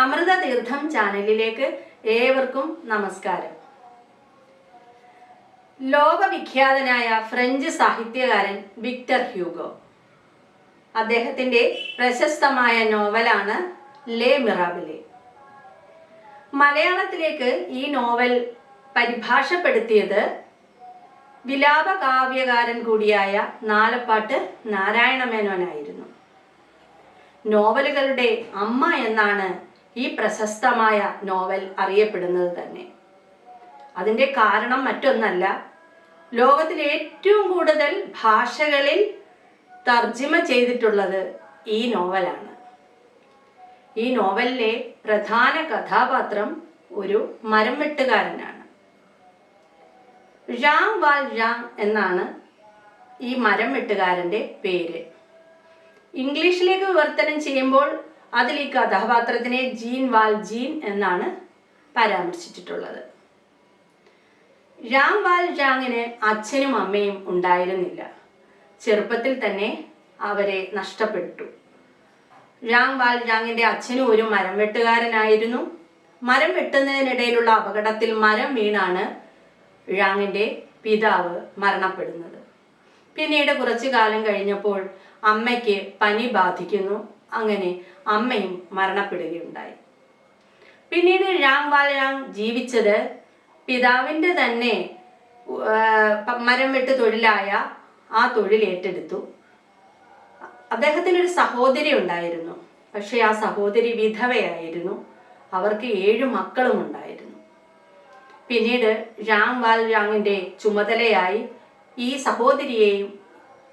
അമൃത തീർത്ഥം ചാനലിലേക്ക് ഏവർക്കും നമസ്കാരം. ലോകവിഖ്യാതനായ ഫ്രഞ്ച് സാഹിത്യകാരൻ വിക്ടർ ഹ്യൂഗോ. അദ്ദേഹത്തിന്റെ പ്രശസ്തമായ നോവലാണ് ലേ മിറാബിലെ. മലയാളത്തിലേക്ക് ഈ നോവൽ പരിഭാഷപ്പെടുത്തിയത് വിലാപ കാവ്യകാരൻ കൂടിയായ നാലപ്പാട്ട് നാരായണ മേനോനായിരുന്നു നോവലുകളുടെ അമ്മ എന്നാണ് ഈ പ്രശസ്തമായ നോവൽ അറിയപ്പെടുന്നത് തന്നെ. അതിന്റെ കാരണം മറ്റൊന്നല്ല ലോകത്തിൽ ഏറ്റവും കൂടുതൽ ഭാഷകളിൽ തർജിമ ചെയ്തിട്ടുള്ളത് ഈ നോവലാണ്. ഈ നോവലിലെ പ്രധാന കഥാപാത്രം ഒരു മരം വെട്ടുകാരനാണ് ഴാങ് വാൽ ഴാങ് എന്നാണ് ഈ മരം വെട്ടുകാരന്റെ പേര്. ഇംഗ്ലീഷിലേക്ക് വിവർത്തനം ചെയ്യുമ്പോൾ അതിൽ ഈ കഥാപാത്രത്തിനെ ജീൻ വാൽ ജീൻ എന്നാണ് പരാമർശിച്ചിട്ടുള്ളത്. രാം വാൽ ജാങ്ങിന് അച്ഛനും അമ്മയും ഉണ്ടായിരുന്നില്ല. ചെറുപ്പത്തിൽ തന്നെ അവരെ നഷ്ടപ്പെട്ടു. രാം വാൽ ജാങ്ങിന്റെ അച്ഛനും ഒരു മരം വെട്ടുകാരനായിരുന്നു. മരം വെട്ടുന്നതിനിടയിലുള്ള അപകടത്തിൽ മരം വീണാണ് ഴാങ്ങിന്റെ പിതാവ് മരണപ്പെടുന്നത്. പിന്നീട് കുറച്ചു കാലം കഴിഞ്ഞപ്പോൾ അമ്മയ്ക്ക് പനി ബാധിക്കുന്നു. അങ്ങനെ അമ്മയും മരണപ്പെടുകയുണ്ടായി. പിന്നീട് രാം ബാലരാം ജീവിച്ചത് പിതാവിന്റെ തന്നെ മരം വെട്ട് തൊഴിലായ ആ തൊഴിൽ ഏറ്റെടുത്തു. അദ്ദേഹത്തിന് ഒരു സഹോദരി ഉണ്ടായിരുന്നു. പക്ഷേ ആ സഹോദരി വിധവയായിരുന്നു. അവർക്ക് ഏഴു മക്കളും ഉണ്ടായിരുന്നു. പിന്നീട് രാം വാൽ ചുമതലയായി ഈ സഹോദരിയെയും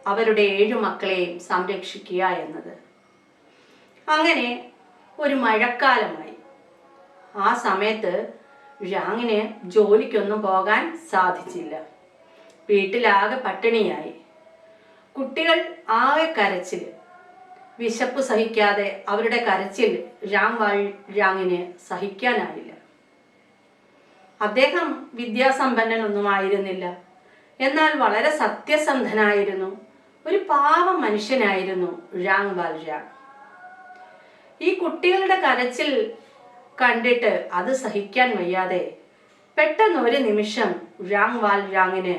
അവരുടെ ഏഴു മക്കളെയും സംരക്ഷിക്കുക എന്നത് അങ്ങനെ ഒരു മഴക്കാലമായി. ആ സമയത്ത് ഴാങ്ങിന് ജോലിക്കൊന്നും പോകാൻ സാധിച്ചില്ല. വീട്ടിലാകെ പട്ടിണിയായി. കുട്ടികൾ ആകെ കരച്ചിൽ വിശപ്പ് സഹിക്കാതെ അവരുടെ കരച്ചിൽ രാം വാൾ സഹിക്കാനായില്ല. അദ്ദേഹം വിദ്യാസമ്പന്നനൊന്നും ആയിരുന്നില്ല എന്നാൽ വളരെ സത്യസന്ധനായിരുന്നു. ഒരു പാവ മനുഷ്യനായിരുന്നു ഴാങ് വാൽ ഴാങ് ഈ കുട്ടികളുടെ കരച്ചിൽ കണ്ടിട്ട് അത് സഹിക്കാൻ വയ്യാതെ പെട്ടെന്ന് ഒരു നിമിഷം ഴാങ് വാൽ ഴാങ്ങിന്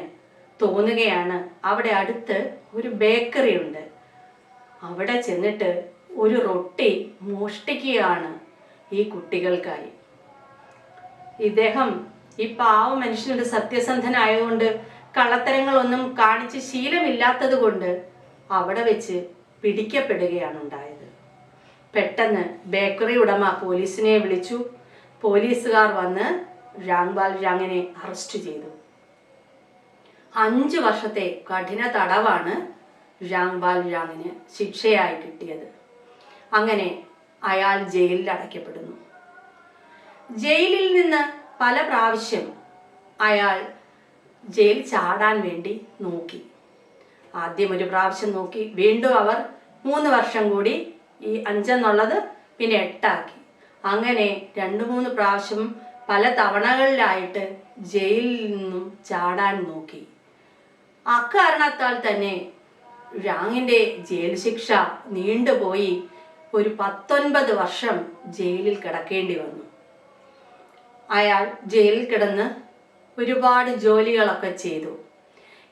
തോന്നുകയാണ്. അവിടെ അടുത്ത് ഒരു ബേക്കറി ഉണ്ട്. അവിടെ ചെന്നിട്ട് ഒരു റൊട്ടി മോഷ്ടിക്കുകയാണ് ഈ കുട്ടികൾക്കായി. ഇദ്ദേഹം ഈ പാവ മനുഷ്യനൊരു സത്യസന്ധനായതുകൊണ്ട് കള്ളത്തരങ്ങളൊന്നും കാണിച്ച് ശീലമില്ലാത്തത് കൊണ്ട് അവിടെ വെച്ച് പിടിക്കപ്പെടുകയാണ് ഉണ്ടായത്. പെട്ടെന്ന് ബേക്കറി ഉടമ പോലീസിനെ വിളിച്ചു. പോലീസുകാർ വന്ന് രാംബാൽ രാങ്ങിനെ അറസ്റ്റ് ചെയ്തു. അഞ്ചു വർഷത്തെ കഠിന തടവാണ് രാംബാൽ രാങ്ങിന് ശിക്ഷയായി കിട്ടിയത്. അങ്ങനെ അയാൾ ജയിലിൽ അടയ്ക്കപ്പെടുന്നു. ജയിലിൽ നിന്ന് പല പ്രാവശ്യം അയാൾ ജയിൽ ചാടാൻ വേണ്ടി നോക്കി. ആദ്യം ഒരു പ്രാവശ്യം നോക്കി. വീണ്ടും അവർ മൂന്ന് വർഷം കൂടി ഈ അഞ്ചെന്നുള്ളത് പിന്നെ എട്ടാക്കി. അങ്ങനെ രണ്ട് മൂന്ന് പ്രാവശ്യം പല തവണകളിലായിട്ട് ജയിലിൽ നിന്നും ചാടാൻ നോക്കി. അക്കാരണത്താൽ തന്നെ റാങ്ങിന്റെ ജയിൽ ശിക്ഷ നീണ്ടുപോയി ഒരു പത്തൊൻപത് വർഷം ജയിലിൽ കിടക്കേണ്ടി വന്നു. അയാൾ ജയിലിൽ കിടന്ന് ഒരുപാട് ജോലികളൊക്കെ ചെയ്തു.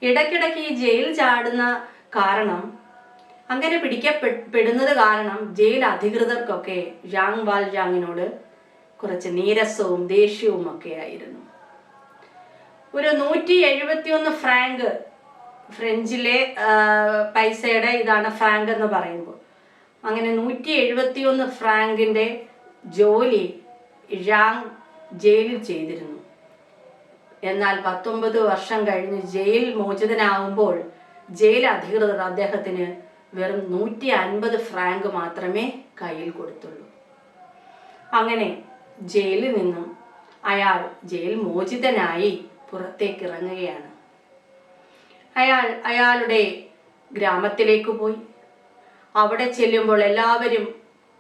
ഇടയ്ക്കിടയ്ക്ക് ഈ ജയിൽ ചാടുന്ന കാരണം അങ്ങനെ പിടിക്കപ്പെടുന്നത് കാരണം ജയിൽ അധികൃതർക്കൊക്കെ ജാങ് വാൽ ജാങ്ങിനോട് കുറച്ച് നീരസവും ദേഷ്യവും ഒക്കെ ആയിരുന്നു. ഒരു നൂറ്റി എഴുപത്തിയൊന്ന് ഫ്രാങ്ക് ഫ്രഞ്ചിലെ പൈസയുടെ ഇതാണ് ഫ്രാങ്ക് എന്ന് പറയുമ്പോൾ. അങ്ങനെ നൂറ്റി എഴുപത്തിയൊന്ന് ഫ്രാങ്കിന്റെ ജോലി ഴാങ് ജയിലിൽ ചെയ്തിരുന്നു. എന്നാൽ പത്തൊമ്പത് വർഷം കഴിഞ്ഞ് ജയിൽ മോചിതനാവുമ്പോൾ ജയിൽ അധികൃതർ അദ്ദേഹത്തിന് വെറും നൂറ്റി അൻപത് ഫ്രാങ്ക് മാത്രമേ കയ്യിൽ കൊടുത്തുള്ളൂ. അങ്ങനെ ജയിലിൽ നിന്നും അയാൾ ജയിൽ മോചിതനായി പുറത്തേക്ക് ഇറങ്ങുകയാണ്. അയാൾ അയാളുടെ ഗ്രാമത്തിലേക്ക് പോയി. അവിടെ ചെല്ലുമ്പോൾ എല്ലാവരും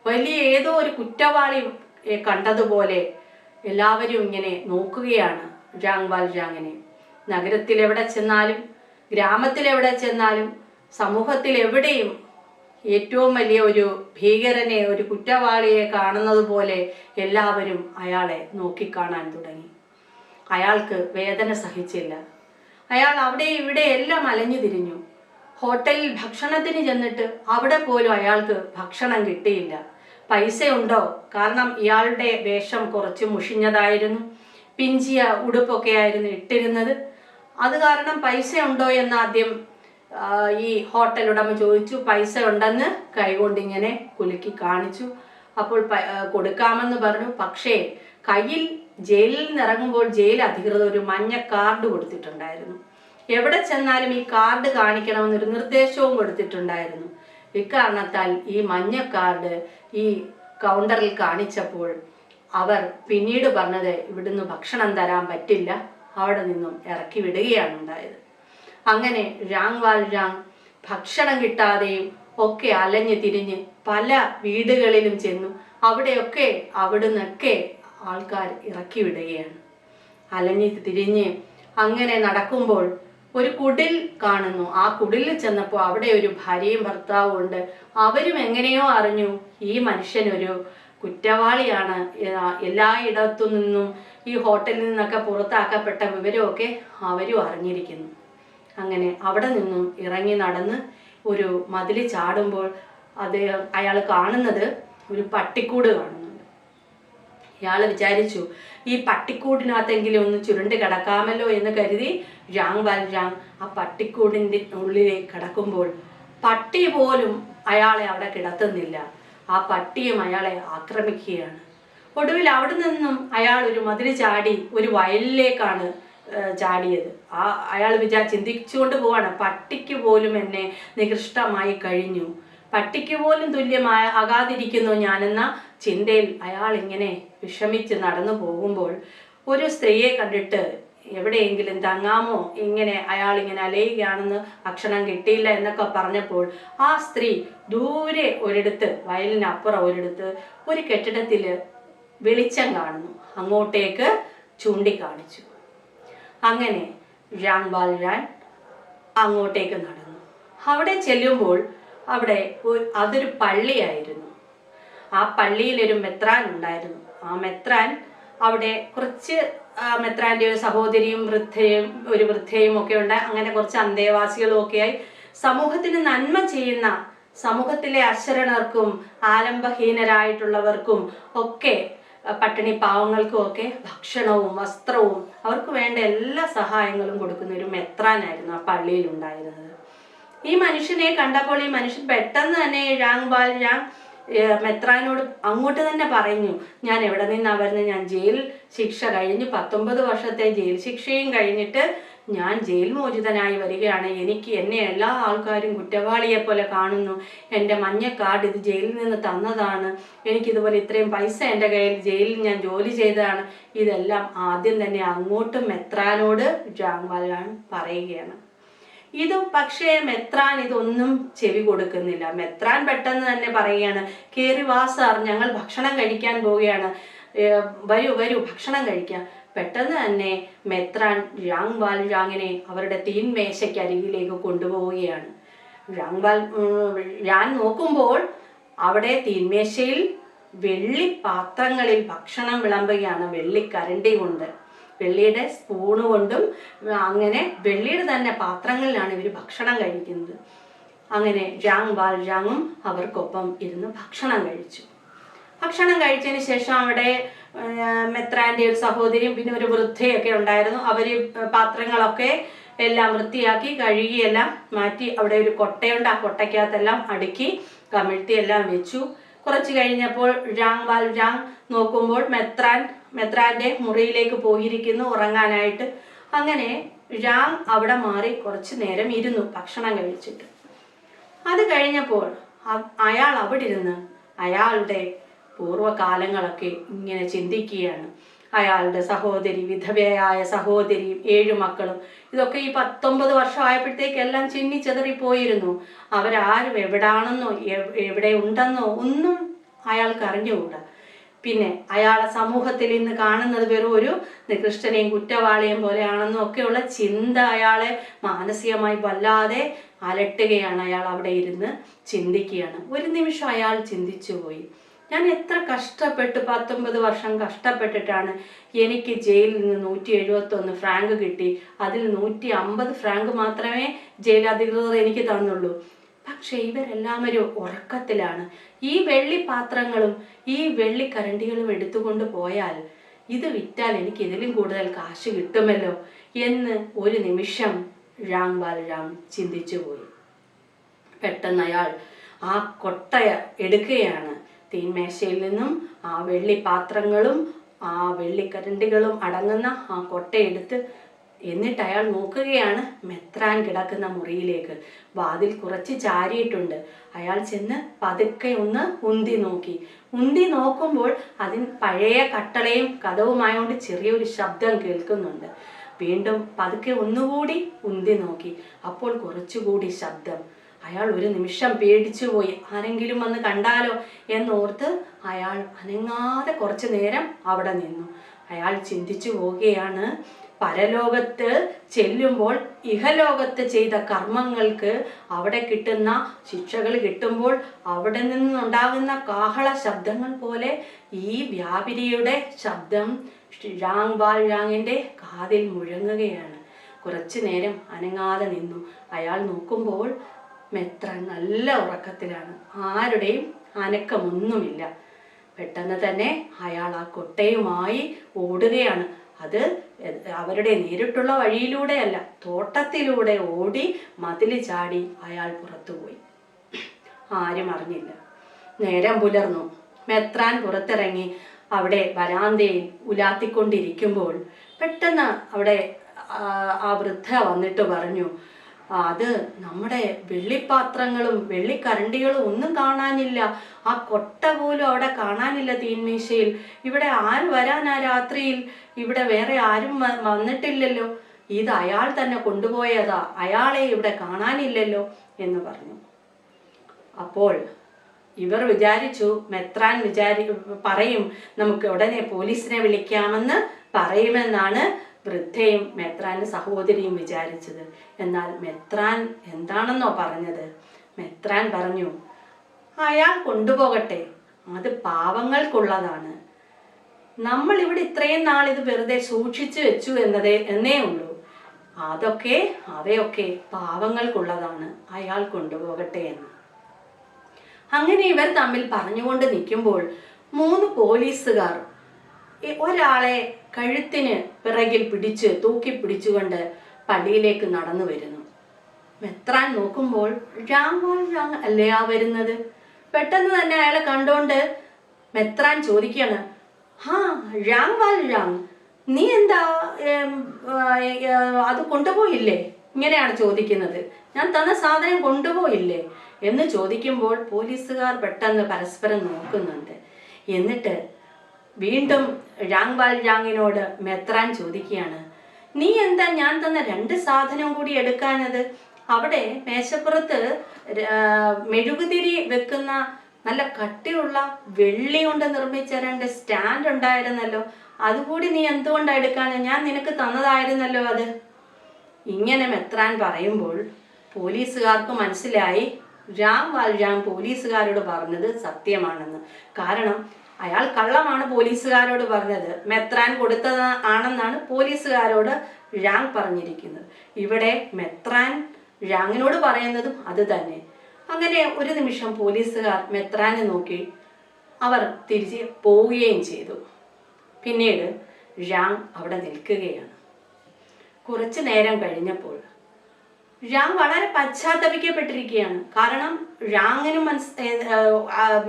വലിയ ഏതോ ഒരു കുറ്റവാളി കണ്ടതുപോലെ എല്ലാവരും ഇങ്ങനെ നോക്കുകയാണ്. ജാങ്വാൽ ജാങ്ങിനെ നഗരത്തിൽ എവിടെ ചെന്നാലും ഗ്രാമത്തിൽ എവിടെ ചെന്നാലും സമൂഹത്തിൽ എവിടെയും ഏറ്റവും വലിയ ഒരു ഭീകരനെ ഒരു കുറ്റവാളിയെ കാണുന്നത് പോലെ എല്ലാവരും അയാളെ നോക്കിക്കാണാൻ തുടങ്ങി. അയാൾക്ക് വേദന സഹിച്ചില്ല. അയാൾ അവിടെ ഇവിടെ എല്ലാം അലഞ്ഞു തിരിഞ്ഞു. ഹോട്ടലിൽ ഭക്ഷണത്തിന് ചെന്നിട്ട് അവിടെ പോലും അയാൾക്ക് ഭക്ഷണം കിട്ടിയില്ല. പൈസ ഉണ്ടോ കാരണം ഇയാളുടെ വേഷം കുറച്ച് മുഷിഞ്ഞതായിരുന്നു. പിഞ്ചിയ ഉടുപ്പൊക്കെ ആയിരുന്നു ഇട്ടിരുന്നത്. അത് കാരണം പൈസ ഉണ്ടോ എന്ന് ആദ്യം ഈ ഹോട്ടൽ ഉടമ ചോദിച്ചു പൈസ ഉണ്ടെന്ന്? കൈകൊണ്ടിങ്ങനെ കുലുക്കി കാണിച്ചു. അപ്പോൾ കൊടുക്കാമെന്ന് പറഞ്ഞു. പക്ഷേ കയ്യിൽ ജയിലിൽ നിന്ന് ഇറങ്ങുമ്പോൾ ജയിൽ അധികൃതർ ഒരു മഞ്ഞ കാർഡ് കൊടുത്തിട്ടുണ്ടായിരുന്നു. എവിടെ ചെന്നാലും ഈ കാർഡ് കാണിക്കണമെന്നൊരു നിർദ്ദേശവും കൊടുത്തിട്ടുണ്ടായിരുന്നു. ഇക്കാരണത്താൽ ഈ മഞ്ഞ കാർഡ് ഈ കൗണ്ടറിൽ കാണിച്ചപ്പോൾ അവർ പിന്നീട് പറഞ്ഞത് ഇവിടുന്ന് ഭക്ഷണം തരാൻ പറ്റില്ല. അവിടെ നിന്നും ഇറക്കി വിടുകയാണ് ഉണ്ടായത്. അങ്ങനെ രാങ് വാൽ രാങ് ഭക്ഷണം കിട്ടാതെയും ഒക്കെ അലഞ്ഞു തിരിഞ്ഞ് പല വീടുകളിലും ചെന്നു. അവിടെയൊക്കെ അവിടുന്നൊക്കെ ആൾക്കാർ ഇറക്കി വിടുകയാണ്. അലഞ്ഞു തിരിഞ്ഞ് അങ്ങനെ നടക്കുമ്പോൾ ഒരു കുടിൽ കാണുന്നു. ആ കുടിലിൽ ചെന്നപ്പോൾ അവിടെ ഒരു ഭാര്യയും ഭർത്താവും ഉണ്ട്. അവരും എങ്ങനെയോ അറിഞ്ഞു ഈ മനുഷ്യനൊരു കുറ്റവാളിയാണ്. എല്ലായിടത്തു നിന്നും ഈ ഹോട്ടലിൽ നിന്നൊക്കെ പുറത്താക്കപ്പെട്ട വിവരമൊക്കെ അവരും അറിഞ്ഞിരിക്കുന്നു. അങ്ങനെ അവിടെ നിന്നും ഇറങ്ങി നടന്ന് ഒരു മതിൽ ചാടുമ്പോൾ അദ്ദേഹം അയാൾ കാണുന്നത് ഒരു പട്ടിക്കൂട് കാണുന്നുണ്ട്. ഇയാൾ വിചാരിച്ചു ഈ പട്ടിക്കൂടിനകത്തെങ്കിലും ഒന്ന് ചുരുണ്ട് കിടക്കാമല്ലോ എന്ന് കരുതി രാങ് രാങ് ആ പട്ടിക്കൂടിന്റെ ഉള്ളിലേക്ക് കിടക്കുമ്പോൾ പട്ടി പോലും അയാളെ അവിടെ കിടത്തുന്നില്ല. ആ പട്ടിയും അയാളെ ആക്രമിക്കുകയാണ്. ഒടുവിൽ അവിടെ നിന്നും അയാൾ ഒരു മതിൽ ചാടി ഒരു വയലിലേക്കാണ് ചാടിയത്. ആ അയാൾ വിചാ ചിന്തിച്ചുകൊണ്ട് പോവാണ്. പട്ടിക്ക് പോലും എന്നെ നികൃഷ്ടമായി കഴിഞ്ഞു. പട്ടിക്ക് പോലും തുല്യമായ ആകാതിരിക്കുന്നു ഞാനെന്ന ചിന്തയിൽ അയാൾ ഇങ്ങനെ വിഷമിച്ച് നടന്നു പോകുമ്പോൾ ഒരു സ്ത്രീയെ കണ്ടിട്ട് എവിടെയെങ്കിലും തങ്ങാമോ? ഇങ്ങനെ അയാൾ ഇങ്ങനെ അലയുകയാണെന്ന് ഭക്ഷണം കിട്ടിയില്ല എന്നൊക്കെ പറഞ്ഞപ്പോൾ ആ സ്ത്രീ ദൂരെ ഒരിടത്ത് വയലിനപ്പുറം ഒരിടത്ത് ഒരു കെട്ടിടത്തിൽ വെളിച്ചം കാണുന്നു. അങ്ങോട്ടേക്ക് ചൂണ്ടിക്കാണിച്ചു. അങ്ങനെ രാൻ വാൽ രാൻ അങ്ങോട്ടേക്ക് നടന്നു. അവിടെ ചെല്ലുമ്പോൾ അവിടെ അതൊരു പള്ളിയായിരുന്നു. ആ പള്ളിയിലൊരു മെത്രാൻ ഉണ്ടായിരുന്നു. ആ മെത്രാൻ അവിടെ കുറച്ച് മെത്രാന്റെ ഒരു സഹോദരിയും വൃദ്ധയും ഒരു വൃദ്ധയും ഒക്കെ ഉണ്ട്. അങ്ങനെ കുറച്ച് അന്തേവാസികളും ഒക്കെയായി. സമൂഹത്തിന് നന്മ ചെയ്യുന്ന സമൂഹത്തിലെ അശരണർക്കും ആലംബഹീനരായിട്ടുള്ളവർക്കും ഒക്കെ പട്ടിണി പാവങ്ങൾക്കും ഒക്കെ ഭക്ഷണവും വസ്ത്രവും അവർക്ക് വേണ്ട എല്ലാ സഹായങ്ങളും കൊടുക്കുന്ന ഒരു മെത്രാനായിരുന്നു ആ പള്ളിയിൽ ഉണ്ടായിരുന്നത് ഈ മനുഷ്യനെ കണ്ടപ്പോൾ ഈ മനുഷ്യൻ പെട്ടെന്ന് തന്നെ രാങ് ബാൽ രാങ് മെത്രാനോട് അങ്ങോട്ട് തന്നെ പറഞ്ഞു ഞാൻ എവിടെ നിന്നാ വരുന്നത് ഞാൻ ജയിൽ ശിക്ഷ കഴിഞ്ഞ് പത്തൊമ്പത് വർഷത്തെ ജയിൽ ശിക്ഷയും കഴിഞ്ഞിട്ട് ഞാൻ ജയിൽ മോചിതനായി വരികയാണ്. എനിക്ക് എന്നെ എല്ലാ ആൾക്കാരും കുറ്റവാളിയെ പോലെ കാണുന്നു. എന്റെ മഞ്ഞ കാർഡ് ഇത് ജയിലിൽ നിന്ന് തന്നതാണ്. എനിക്കിതുപോലെ ഇത്രയും പൈസ എന്റെ കയ്യിൽ ജയിലിൽ ഞാൻ ജോലി ചെയ്തതാണ്. ഇതെല്ലാം ആദ്യം തന്നെ അങ്ങോട്ടും മെത്രാനോട് ജാങ്വാലാൻ പറയുകയാണ്. ഇത് പക്ഷേ മെത്രാൻ ഇതൊന്നും ചെവി കൊടുക്കുന്നില്ല. മെത്രാൻ പെട്ടെന്ന് തന്നെ പറയുകയാണ് കേറി വാ സാർ ഞങ്ങൾ ഭക്ഷണം കഴിക്കാൻ പോവുകയാണ്. വരൂ വരൂ ഭക്ഷണം കഴിക്കാം. പെട്ടെന്ന് തന്നെ മെത്രാൻ ഴാങ് വാൽ ഴാങ്ങിനെ അവരുടെ തീൻമേശയ്ക്ക് അരികിലേക്ക് കൊണ്ടുപോവുകയാണ്. ഴാങ് വാൽ ഞാൻ നോക്കുമ്പോൾ അവിടെ തീൻമേശയിൽ വെള്ളി പാത്രങ്ങളിൽ ഭക്ഷണം വിളമ്പുകയാണ് വെള്ളിക്കരണ്ടി കൊണ്ട്. വെള്ളിയുടെ സ്പൂണ് കൊണ്ടും അങ്ങനെ വെള്ളിയുടെ തന്നെ പാത്രങ്ങളിലാണ് ഇവർ ഭക്ഷണം കഴിക്കുന്നത്. അങ്ങനെ ജാങ് വാൽ ജാങ്ങും അവർക്കൊപ്പം ഇരുന്ന് ഭക്ഷണം കഴിച്ചു. ഭക്ഷണം കഴിച്ചതിന് ശേഷം അവിടെ മെത്രാന്റെ ഒരു സഹോദരിയും പിന്നെ ഒരു വൃദ്ധയൊക്കെ ഉണ്ടായിരുന്നു. അവർ പാത്രങ്ങളൊക്കെ എല്ലാം വൃത്തിയാക്കി കഴുകിയെല്ലാം മാറ്റി അവിടെ ഒരു കൊട്ടയുണ്ട്. ആ കൊട്ടയ്ക്കകത്തെല്ലാം അടുക്കി കമിഴ്ത്തി എല്ലാം വെച്ചു. കുറച്ച് കഴിഞ്ഞപ്പോൾ രാങ് വാൽ രാങ് നോക്കുമ്പോൾ മെത്രാൻ മെത്രാന്റെ മുറിയിലേക്ക് പോയിരിക്കുന്നു ഉറങ്ങാനായിട്ട്. അങ്ങനെ രാങ് അവിടെ മാറി കുറച്ച് നേരം ഇരുന്നു ഭക്ഷണം കഴിച്ചിട്ട്. അത് കഴിഞ്ഞപ്പോൾ അയാൾ അവിടെ ഇരുന്ന് അയാളുടെ പൂർവകാലങ്ങളൊക്കെ ഇങ്ങനെ ചിന്തിക്കുകയാണ്. അയാളുടെ സഹോദരി വിധവയായ സഹോദരിയും ഏഴു മക്കളും ഇതൊക്കെ ഈ പത്തൊമ്പത് വർഷമായപ്പോഴത്തേക്കെല്ലാം ചിന്നി ചെതറിപ്പോയിരുന്നു. അവരാരും എവിടാണെന്നോ എവ്- എവിടെ ഉണ്ടെന്നോ ഒന്നും അയാൾക്ക് അറിഞ്ഞുകൂടാ. പിന്നെ അയാളെ സമൂഹത്തിൽ ഇന്ന് കാണുന്നത് വെറും ഒരു നികൃഷ്ടനെയും കുറ്റവാളിയും പോലെയാണെന്നും ഒക്കെയുള്ള ചിന്ത അയാളെ മാനസികമായി വല്ലാതെ അലട്ടുകയാണ്. അയാൾ അവിടെ ഇരുന്ന് ചിന്തിക്കുകയാണ്. ഒരു നിമിഷം അയാൾ ചിന്തിച്ചു പോയി ഞാൻ എത്ര കഷ്ടപ്പെട്ട് പത്തൊമ്പത് വർഷം കഷ്ടപ്പെട്ടിട്ടാണ് എനിക്ക് ജയിലിൽ നിന്ന് നൂറ്റി എഴുപത്തൊന്ന് ഫ്രാങ്ക് കിട്ടി. അതിൽ നൂറ്റി അമ്പത് ഫ്രാങ്ക് മാത്രമേ ജയിൽ അധികൃതർ എനിക്ക് തന്നുള്ളൂ. പക്ഷേ ഇവരെല്ലാം ഒരു ഉറക്കത്തിലാണ്. ഈ വെള്ളി പാത്രങ്ങളും ഈ വെള്ളി കരണ്ടികളും എടുത്തുകൊണ്ട് പോയാൽ ഇത് വിറ്റാൽ എനിക്ക് ഇതിലും കൂടുതൽ കാശ് കിട്ടുമല്ലോ എന്ന് ഒരു നിമിഷം രാം ബാലരാം ചിന്തിച്ചു പോയി പെട്ടെന്ന് അയാൾ ആ കൊട്ട എടുക്കുകയാണ്. തീന്മേശയിൽ നിന്നും ആ വെള്ളി പാത്രങ്ങളും ആ വെള്ളിക്കരണ്ടികളും അടങ്ങുന്ന ആ കൊട്ടയെടുത്ത് എന്നിട്ട് അയാൾ നോക്കുകയാണ് മെത്രാൻ കിടക്കുന്ന മുറിയിലേക്ക്. വാതിൽ കുറച്ച് ചാരിയിട്ടുണ്ട്. അയാൾ ചെന്ന് പതുക്കെ ഒന്ന് ഉന്തി നോക്കി. ഉന്തി നോക്കുമ്പോൾ അതിന് പഴയ കട്ടളയും കഥവുമായോണ്ട് ചെറിയൊരു ശബ്ദം കേൾക്കുന്നുണ്ട്. വീണ്ടും പതുക്കെ ഒന്നുകൂടി ഉന്തി നോക്കി. അപ്പോൾ കുറച്ചുകൂടി ശബ്ദം. അയാൾ ഒരു നിമിഷം പേടിച്ചു പോയി. ആരെങ്കിലും വന്ന് കണ്ടാലോ എന്നോർത്ത് അയാൾ അനങ്ങാതെ കുറച്ചു നേരം അവിടെ നിന്നു. അയാൾ ചിന്തിച്ചു പോവുകയാണ്. പരലോകത്ത് ചെല്ലുമ്പോൾ ഇഹലോകത്ത് ചെയ്ത കർമ്മങ്ങൾക്ക് അവിടെ കിട്ടുന്ന ശിക്ഷകൾ കിട്ടുമ്പോൾ അവിടെ നിന്നുണ്ടാകുന്ന കാഹള ശബ്ദങ്ങൾ പോലെ ഈ വ്യാപിരിയുടെ ശബ്ദം ഴാങ് ബാൽ രാങ്ങിന്റെ കാതിൽ മുഴങ്ങുകയാണ്. കുറച്ചു നേരം അനങ്ങാതെ നിന്നു. അയാൾ നോക്കുമ്പോൾ മെത്ര നല്ല ഉറക്കത്തിലാണ്. ആരുടെയും അനക്കമൊന്നുമില്ല പെട്ടെന്ന് തന്നെ അയാൾ ആ കൊട്ടയുമായി ഓടുകയാണ്. അത് അവരുടെ നേരിട്ടുള്ള വഴിയിലൂടെയല്ല തോട്ടത്തിലൂടെ ഓടി മതിൽ ചാടി അയാൾ പുറത്തുപോയി ആരും അറിഞ്ഞില്ല. നേരം പുലർന്നു. മെത്രാൻ പുറത്തിറങ്ങി. അവിടെ വരാന്തയിൽ ഉലാത്തിക്കൊണ്ടിരിക്കുമ്പോൾ പെട്ടെന്ന് അവിടെ ആ, വൃദ്ധ വന്നിട്ട് പറഞ്ഞു "ആ, അത് നമ്മുടെ വെള്ളിപ്പാത്രങ്ങളും വെള്ളിക്കരണ്ടികളും ഒന്നും കാണാനില്ല. ആ കൊട്ട പോലും അവിടെ കാണാനില്ല തീന്മേശയിൽ ഇവിടെ ആര് വരാനാ രാത്രിയിൽ? ഇവിടെ വേറെ ആരും വന്നിട്ടില്ലല്ലോ. ഇത് അയാൾ തന്നെ കൊണ്ടുപോയതാ. അയാളെ ഇവിടെ കാണാനില്ലല്ലോ എന്ന് പറഞ്ഞു. അപ്പോൾ ഇവർ വിചാരിച്ചു മെത്രാൻ വിചാരി പറയും നമുക്ക് ഉടനെ പോലീസിനെ വിളിക്കാമെന്ന് പറയുമെന്നാണ് വൃദ്ധയും മെത്രാന്റെ സഹോദരിയും വിചാരിച്ചത്. എന്നാൽ മെത്രാൻ എന്താണെന്നോ പറഞ്ഞത്? മെത്രാൻ പറഞ്ഞു അയാൾ കൊണ്ടുപോകട്ടെ. അത് പാവങ്ങൾക്കുള്ളതാണ്. നമ്മൾ ഇവിടെ ഇത്രയും നാൾ ഇത് വെറുതെ സൂക്ഷിച്ചു വെച്ചു എന്നതേ എന്നേ ഉള്ളൂ. അതൊക്കെ അവയൊക്കെ പാവങ്ങൾക്കുള്ളതാണ്. അയാൾ കൊണ്ടുപോകട്ടെ എന്ന്. അങ്ങനെ ഇവർ തമ്മിൽ പറഞ്ഞുകൊണ്ട് നിൽക്കുമ്പോൾ മൂന്ന് പോലീസുകാർ ഒരാളെ കഴുത്തിന് പിറകിൽ പിടിച്ച് തൂക്കി പിടിച്ചുകൊണ്ട് പള്ളിയിലേക്ക് നടന്നു വരുന്നു. മെത്രാൻ നോക്കുമ്പോൾ രാമോൻ രാങ് ആ വരുന്നത്? പെട്ടെന്ന് തന്നെ അയാളെ കണ്ടോണ്ട് മെത്രാൻ ചോദിക്കുകയാണ് ഹാ രാംവാൽ രാങ് നീ എന്താ അത് കൊണ്ടുപോയില്ലേ? ഇങ്ങനെയാണ് ചോദിക്കുന്നത്. ഞാൻ തന്ന സാധനം കൊണ്ടുപോയില്ലേ? എന്ന് ചോദിക്കുമ്പോൾ പോലീസുകാർ പെട്ടെന്ന് പരസ്പരം നോക്കുന്നുണ്ട്. എന്നിട്ട് വീണ്ടും രാങ്ബാൽ രാങ്ങിനോട് മെത്രാൻ ചോദിക്കുകയാണ് നീ എന്താ ഞാൻ തന്ന രണ്ട് സാധനം കൂടി എടുക്കാനത്? അവിടെ മേശപ്പുറത്ത് ര- മെഴുകുതിരി വെക്കുന്ന നല്ല കട്ടിയുള്ള വെള്ളി കൊണ്ട് നിർമ്മിച്ച രണ്ട് സ്റ്റാൻഡ് ഉണ്ടായിരുന്നല്ലോ അതുകൂടി നീ എന്തുകൊണ്ടാ എടുക്കാൻ ഞാൻ നിനക്ക് തന്നതായിരുന്നല്ലോ അത്. ഇങ്ങനെ മെത്രാൻ പറയുമ്പോൾ പോലീസുകാർക്ക് മനസ്സിലായി രാം വാൽരാം പോലീസുകാരോട് പറഞ്ഞത് സത്യമാണെന്ന്. കാരണം അയാൾ കള്ളമാണ് പോലീസുകാരോട് പറഞ്ഞത്. മെത്രാൻ കൊടുത്തത് ആണെന്നാണ് പോലീസുകാരോട് രാങ് പറഞ്ഞിരിക്കുന്നത്. ഇവിടെ മെത്രാൻ രാങ്ങിനോട് പറയുന്നതും അത് തന്നെ. അങ്ങനെ ഒരു നിമിഷം പോലീസുകാർ മെത്രാനെ നോക്കി അവർ തിരിച്ച് പോവുകയും ചെയ്തു. പിന്നീട് രാങ് അവിടെ നിൽക്കുകയാണ്. കുറച്ചു നേരം കഴിഞ്ഞപ്പോൾ രാങ് വളരെ പശ്ചാത്തപിക്കപ്പെട്ടിരിക്കുകയാണ്. കാരണം രാങ്ങിന് മനസ്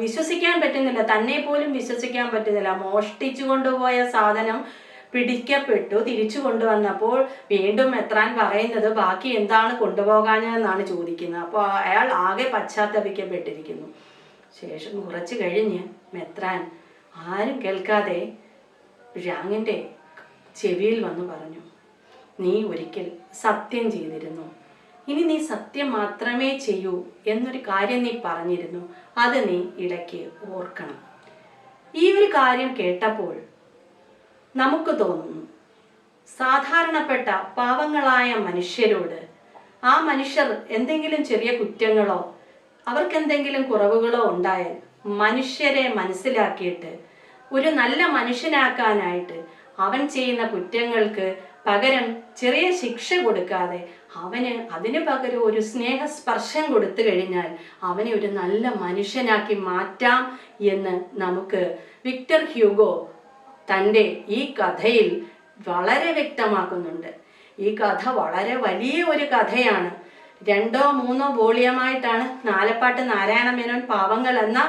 വിശ്വസിക്കാൻ പറ്റുന്നില്ല. തന്നെ പോലും വിശ്വസിക്കാൻ പറ്റുന്നില്ല. മോഷ്ടിച്ചു കൊണ്ടുപോയ സാധനം പിടിക്കപ്പെട്ടു തിരിച്ചു കൊണ്ടുവന്നപ്പോൾ വീണ്ടും എത്രാൻ പറയുന്നത് ബാക്കി എന്താണ് കൊണ്ടുപോകാനെന്നാണ് ചോദിക്കുന്നത്. അപ്പോൾ അയാൾ ആകെ പശ്ചാത്തപിക്കപ്പെട്ടിരിക്കുന്നു. ശേഷം കുറച്ച് കഴിഞ്ഞ് മെത്രാൻ ആരും കേൾക്കാതെ രാങ്ങിന്റെ ചെവിയിൽ വന്നു പറഞ്ഞു നീ ഒരിക്കൽ സത്യം ചെയ്തിരുന്നു? ഇനി നീ സത്യം മാത്രമേ ചെയ്യൂ എന്നൊരു കാര്യം നീ പറഞ്ഞിരുന്നു. അത് നീ ഇടയ്ക്ക് ഓർക്കണം. ഈ ഒരു കാര്യം കേട്ടപ്പോൾ നമുക്ക് തോന്നുന്നു സാധാരണപ്പെട്ട പാവങ്ങളായ മനുഷ്യരോട് ആ മനുഷ്യർ എന്തെങ്കിലും ചെറിയ കുറ്റങ്ങളോ അവർക്ക് എന്തെങ്കിലും കുറവുകളോ ഉണ്ടായാൽ മനുഷ്യരെ മനസ്സിലാക്കിയിട്ട് ഒരു നല്ല മനുഷ്യനാക്കാനായിട്ട് അവൻ ചെയ്യുന്ന കുറ്റങ്ങൾക്ക് പകരം ചെറിയ ശിക്ഷ കൊടുക്കാതെ അവന് അതിന് പകരം ഒരു സ്നേഹസ്പർശം കൊടുത്തു കഴിഞ്ഞാൽ അവനെ ഒരു നല്ല മനുഷ്യനാക്കി മാറ്റാം എന്ന് നമുക്ക് വിക്ടർ ഹ്യൂഗോ തന്റെ ഈ കഥയിൽ വളരെ വ്യക്തമാക്കുന്നുണ്ട്. ഈ കഥ വളരെ വലിയ ഒരു കഥയാണ്. രണ്ടോ മൂന്നോ വോളിയമായിട്ടാണ് നാലപ്പാട്ട് നാരായണ മേനോൻ പാവങ്ങൾ എന്ന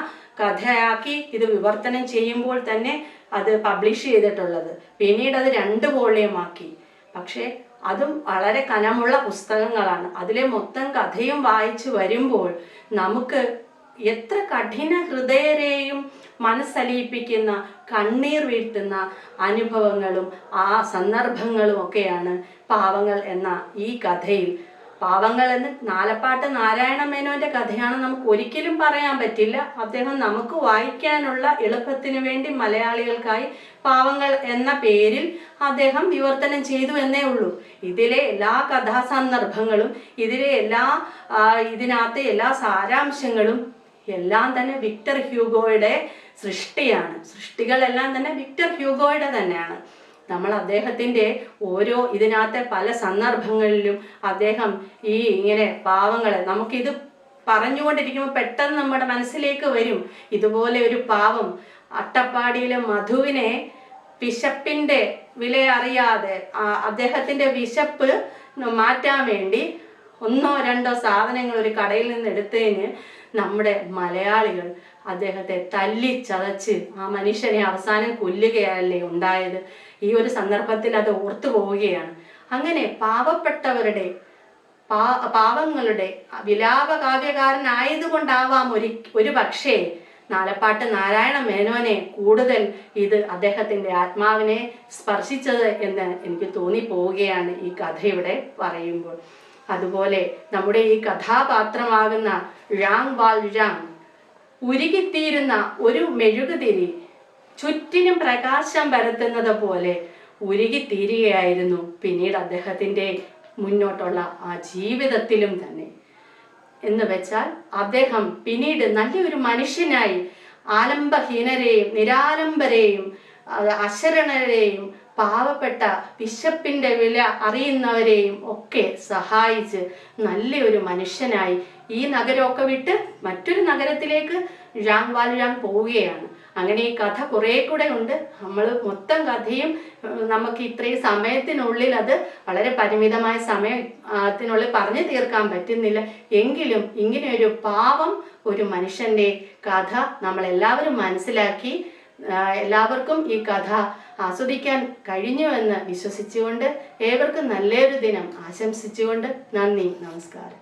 കഥയാക്കി ഇത് വിവർത്തനം ചെയ്യുമ്പോൾ തന്നെ അത് പബ്ലിഷ് ചെയ്തിട്ടുള്ളത്. പിന്നീട് അത് രണ്ട് വോളിയമാക്കി. പക്ഷേ അതും വളരെ കനമുള്ള പുസ്തകങ്ങളാണ്. അതിലെ മൊത്തം കഥയും വായിച്ചു വരുമ്പോൾ നമുക്ക് എത്ര കഠിന ഹൃദയരെയും മനസ്സലിയിപ്പിക്കുന്ന കണ്ണീർ വീഴ്ത്തുന്ന അനുഭവങ്ങളും ആ സന്ദർഭങ്ങളും ഒക്കെയാണ് പാവങ്ങൾ എന്ന ഈ കഥയിൽ പാവങ്ങൾ എന്ന് നാലപ്പാട്ട് നാരായണ മേനോന്റെ കഥയാണ് നമുക്ക് ഒരിക്കലും പറയാൻ പറ്റില്ല. അദ്ദേഹം നമുക്ക് വായിക്കാനുള്ള എളുപ്പത്തിന് വേണ്ടി മലയാളികൾക്കായി പാവങ്ങൾ എന്ന പേരിൽ അദ്ദേഹം വിവർത്തനം ചെയ്തു എന്നേ ഉള്ളൂ. ഇതിലെ എല്ലാ കഥാസന്ദർഭങ്ങളും ഇതിലെ എല്ലാ ഇതിനകത്തെ എല്ലാ സാരാംശങ്ങളും എല്ലാം തന്നെ വിക്ടർ ഹ്യൂഗോയുടെ സൃഷ്ടിയാണ്. സൃഷ്ടികളെല്ലാം തന്നെ വിക്ടർ ഹ്യൂഗോയുടെ തന്നെയാണ്. നമ്മൾ അദ്ദേഹത്തിന്റെ ഓരോ ഇതിനകത്തെ പല സന്ദർഭങ്ങളിലും അദ്ദേഹം ഈ ഇങ്ങനെ പാവങ്ങളെ നമുക്കിത് പറഞ്ഞുകൊണ്ടിരിക്കുമ്പോൾ പെട്ടെന്ന് നമ്മുടെ മനസ്സിലേക്ക് വരും. ഇതുപോലെ ഒരു പാവം അട്ടപ്പാടിയിലെ മധുവിനെ വിശപ്പിന്റെ വില അറിയാതെ അദ്ദേഹത്തിന്റെ വിശപ്പ് മാറ്റാൻ വേണ്ടി ഒന്നോ രണ്ടോ സാധനങ്ങൾ ഒരു കടയിൽ നിന്ന് എടുത്തതിന് നമ്മുടെ മലയാളികൾ അദ്ദേഹത്തെ തല്ലി ചതച്ച് ആ മനുഷ്യനെ അവസാനം കൊല്ലുകയല്ലേ ഉണ്ടായത്. ഈ ഒരു സന്ദർഭത്തിൽ അത് ഓർത്തു പോവുകയാണ്. അങ്ങനെ പാവപ്പെട്ടവരുടെ പാ പാവങ്ങളുടെ വിലാപ കാവ്യകാരനായതുകൊണ്ടാവാം ഒരു ഒരു പക്ഷേ നാലപ്പാട്ട് നാരായണ മേനോനെ കൂടുതൽ ഇത് അദ്ദേഹത്തിന്റെ ആത്മാവിനെ സ്പർശിച്ചത് എന്ന് എനിക്ക് തോന്നിപ്പോവുകയാണ് ഈ കഥയുടെ പറയുമ്പോൾ. അതുപോലെ നമ്മുടെ ഈ കഥാപാത്രമാകുന്ന ഴാങ് വാൽ ഴാങ് ഉരുകിത്തീരുന്ന ഒരു മെഴുകുതിരി ചുറ്റിനും പ്രകാശം പരത്തുന്നത് പോലെ ഉരുകിത്തീരുകയായിരുന്നു പിന്നീട് അദ്ദേഹത്തിന്റെ മുന്നോട്ടുള്ള ആ ജീവിതത്തിലും തന്നെ. എന്ന് വെച്ചാൽ അദ്ദേഹം പിന്നീട് നല്ലൊരു മനുഷ്യനായി ആലംബഹീനരെയും നിരാലംബരെയും അശരണരെയും പാവപ്പെട്ട വിശപ്പിന്റെ വില അറിയുന്നവരെയും ഒക്കെ സഹായിച്ച് നല്ലൊരു മനുഷ്യനായി ഈ നഗരമൊക്കെ വിട്ട് മറ്റൊരു നഗരത്തിലേക്ക് ഴാങ് വാലുഴാങ് പോവുകയാണ്. അങ്ങനെ ഈ കഥ കുറേ കൂടെ ഉണ്ട്. നമ്മൾ മൊത്തം കഥയും നമുക്ക് ഇത്രയും സമയത്തിനുള്ളിൽ അത് വളരെ പരിമിതമായ സമയത്തിനുള്ളിൽ പറഞ്ഞു തീർക്കാൻ പറ്റുന്നില്ല. എങ്കിലും ഇങ്ങനെയൊരു പാവം ഒരു മനുഷ്യന്റെ കഥ നമ്മൾ എല്ലാവരും മനസ്സിലാക്കി എല്ലാവർക്കും ഈ കഥ ആസ്വദിക്കാൻ കഴിഞ്ഞുവെന്ന് വിശ്വസിച്ചുകൊണ്ട് ഏവർക്കും നല്ലൊരു ദിനം ആശംസിച്ചുകൊണ്ട് നന്ദി നമസ്കാരം.